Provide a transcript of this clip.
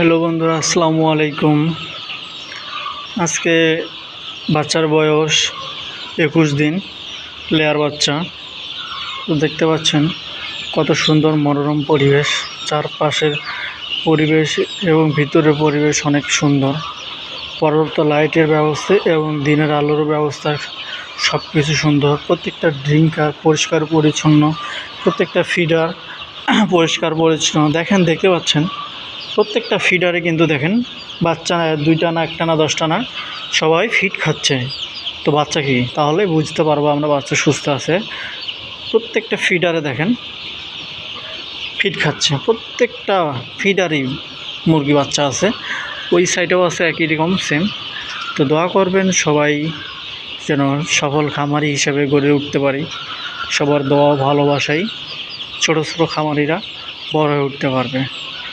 Hello বন্ধুরা, আসসালামু আলাইকুম। আজকে বাচ্চার বয়স একুশ দিন, লেয়ার বাচ্চা। দেখতে পাচ্ছেন কত সুন্দর মনোরম পরিবেশ, চারপাশের পরিবেশ এবং ভিতরের পরিবেশ অনেক সুন্দর। পর্যাপ্ত লাইটের ব্যবস্থা এবং দিনের আলোর ব্যবস্থা সব কিছু সুন্দর। প্রত্যেকটা ড্রিঙ্কার পরিষ্কার পরিচ্ছন্ন, প্রত্যেকটা ফিডার পরিষ্কার পরিচ্ছন্ন। দেখেন, দেখতে পাচ্ছেন প্রত্যেকটা ফিডারে কিন্তু দেখেন বাচ্চা দুইটা না, একটা না, দশটা না, সবাই ফিড খাচ্ছে। তো বাচ্চা কি? তাহলে বুঝতে পারব আমরা বাচ্চা সুস্থ আছে। প্রত্যেকটা ফিডারে দেখেন ফিড খাচ্ছে। প্রত্যেকটা ফিডারই মুরগি বাচ্চা আছে। ওই সাইডেও আছে একই রকম সেম তো দোয়া করবেন সবাই যেন সফল খামারি হিসেবে গড়ে উঠতে পারি। সবার দোয়া ভালোবাসাই ছোটো ছোটো খামারিরা বড় হয়ে উঠতে পারবে।